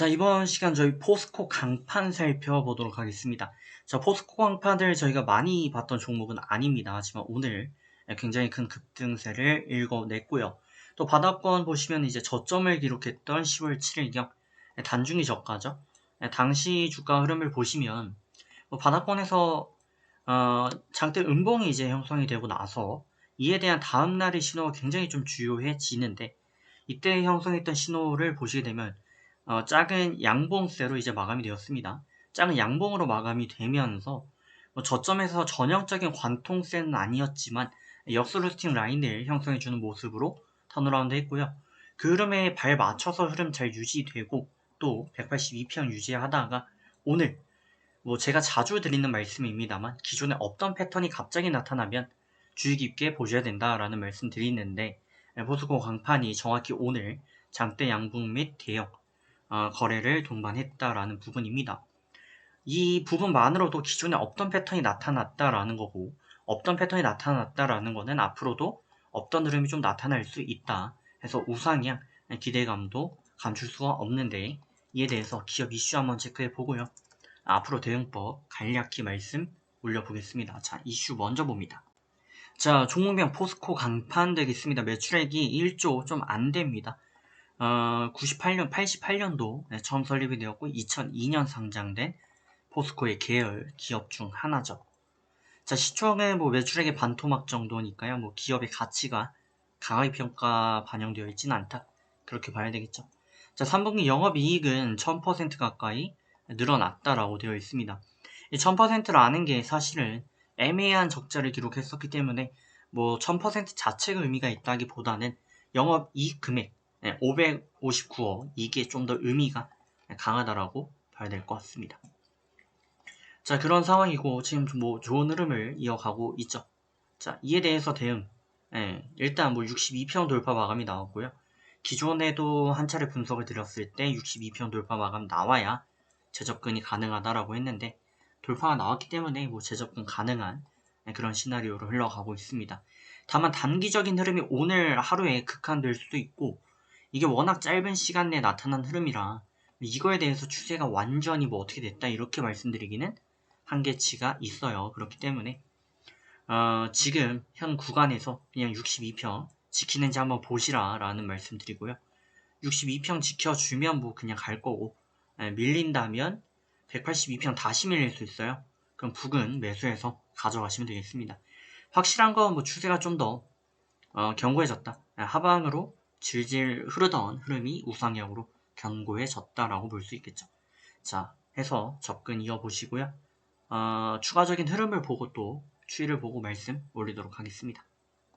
자, 이번 시간 저희 포스코 강판 살펴보도록 하겠습니다. 자, 포스코 강판을 저희가 많이 봤던 종목은 아닙니다. 하지만 오늘 굉장히 큰 급등세를 읽어냈고요. 또 바닥권 보시면 이제 저점을 기록했던 10월 7일경 단중이 저가죠. 당시 주가 흐름을 보시면 뭐 바닥권에서 어, 장대 음봉이 이제 형성이 되고 나서 이에 대한 다음 날의 신호가 굉장히 좀 주요해지는데 이때 형성했던 신호를 보시게 되면 어, 작은 양봉세로 이제 마감이 되었습니다. 작은 양봉으로 마감이 되면서 뭐 저점에서 전형적인 관통세는 아니었지만 역스루스팅 라인을 형성해주는 모습으로 턴어라운드 했고요. 그 흐름에 발 맞춰서 흐름 잘 유지되고 또 182평 유지하다가 오늘 뭐 제가 자주 드리는 말씀입니다만 기존에 없던 패턴이 갑자기 나타나면 주의 깊게 보셔야 된다라는 말씀 드리는데 보스코 강판이 정확히 오늘 장대 양봉 및 대형 어, 거래를 동반했다라는 부분입니다. 이 부분만으로도 기존에 없던 패턴이 나타났다라는 거고 없던 패턴이 나타났다라는 거는 앞으로도 없던 흐름이 좀 나타날 수 있다. 해서 우상향 기대감도 감출 수가 없는데 이에 대해서 기업 이슈 한번 체크해 보고요. 앞으로 대응법 간략히 말씀 올려보겠습니다. 자 이슈 먼저 봅니다. 자 종목명 포스코 강판 되겠습니다. 매출액이 1조 좀 안 됩니다. 어, 98년, 88년도 처음 설립이 되었고 2002년 상장된 포스코의 계열 기업 중 하나죠. 자, 시총은 뭐 매출액의 반토막 정도니까요. 뭐 기업의 가치가 강하게 평가 반영되어 있지는 않다. 그렇게 봐야 되겠죠. 자, 3분기 영업이익은 1000% 가까이 늘어났다라고 되어 있습니다. 이 1000%라는 게 사실은 애매한 적자를 기록했었기 때문에 뭐 1000% 자체가 의미가 있다기보다는 영업이익 금액 559억 이게 좀 더 의미가 강하다라고 봐야 될 것 같습니다. 자 그런 상황이고 지금 뭐 좋은 흐름을 이어가고 있죠. 자 이에 대해서 대응 예, 일단 뭐 62평 돌파 마감이 나왔고요. 기존에도 한 차례 분석을 드렸을 때 62평 돌파 마감 나와야 재접근이 가능하다라고 했는데 돌파가 나왔기 때문에 뭐 재접근 가능한 그런 시나리오로 흘러가고 있습니다. 다만 단기적인 흐름이 오늘 하루에 극한될 수도 있고 이게 워낙 짧은 시간 내에 나타난 흐름이라 이거에 대해서 추세가 완전히 뭐 어떻게 됐다 이렇게 말씀드리기는 한계치가 있어요. 그렇기 때문에 어, 지금 현 구간에서 그냥 62평 지키는지 한번 보시라 라는 말씀 드리고요. 62평 지켜주면 뭐 그냥 갈 거고 예, 밀린다면 182평 다시 밀릴 수 있어요. 그럼 북은 매수해서 가져가시면 되겠습니다. 확실한 건 뭐 추세가 좀더 어, 견고해졌다. 예, 하방으로 질질 흐르던 흐름이 우상향으로 견고해졌다라고 볼 수 있겠죠. 자, 해서 접근 이어보시고요. 어, 추가적인 흐름을 보고 또 추이를 보고 말씀 올리도록 하겠습니다.